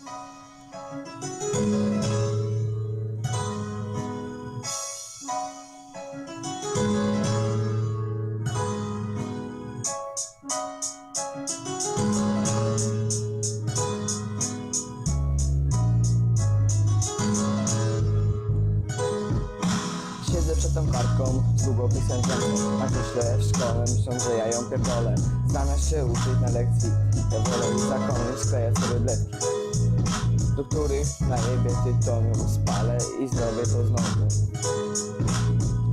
Siedzę przed tą kartką z długopisem zębów A myślę w szkole myślą, że ja ją pierdolę. Zamiast się uczyć na lekcji Ja wolę już zakony sklejać sobie bledki Do których najebie tytoniu spalę i zrobię to znowu.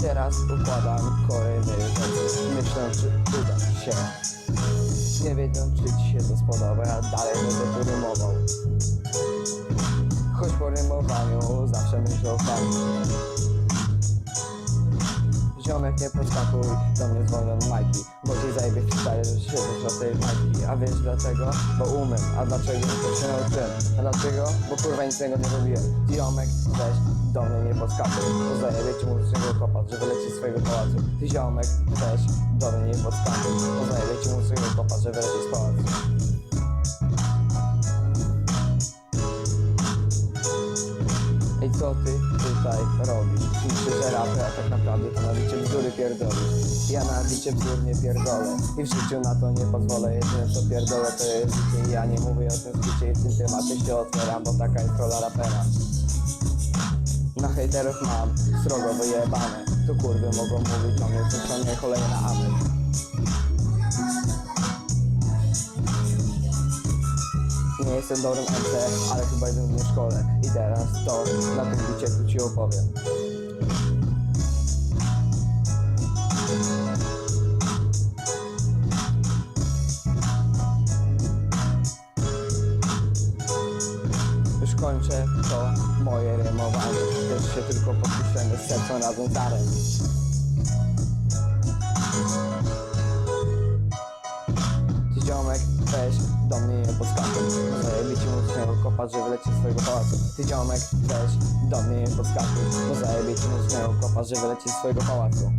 Teraz układam kolejne rzeczy Myślę, czy uda się. Nie wiedzą, czy ci się to spodoba Ja dalej będę tu rymował. Choć po rymowaniu zawsze myślę o fajnie Ziomek nie podskakuj, do mnie dzwonią Majki Bo ci zajebie wstaje, że siedzisz na tej Majki. A wiesz dlaczego? Bo umiem. A dlaczego? Bo się nauczyłem A dlaczego? Bo kurwa nic tego nie robiłem. Ziomek, weź do mnie nie podskakuj Bo zajebie ci muzycznego kopa, że wyleci z swojego pałacu. Ty ziomek, weź do mnie nie podskakuj Bo zajebie ci muzycznego kopa, że wyleci z pałacu co ty tutaj robisz? Że rapy, a tak naprawdę to na bicie bzdury pierdolisz Ja na bicie bzdur nie pierdolę. I w życiu na to nie pozwolę. Jedyne co pierdolę to jest życie. I ja nie mówię o tym życie i w tym temacie się otwieram Bo taka jest rola rapera. Na hejterów mam srogo wyjebane. To kurwy mogą mówić o mnie coś o nie kolejne na amen Nie jestem dobrym MC, ale chyba jestem w szkole I teraz to na tym bicie ci opowiem. Już kończę to moje rymowanie Też się tylko podpiszemy z sercem razem z Arem ziomek, weź do mnie nie podskakuj Zajebie ci mocnego kopa, że wyleci z swojego pałacu. Ty ziomek, weź do mnie nie podskakuj Bo zajebie ci mocnego kopa, że wyleci z swojego pałacu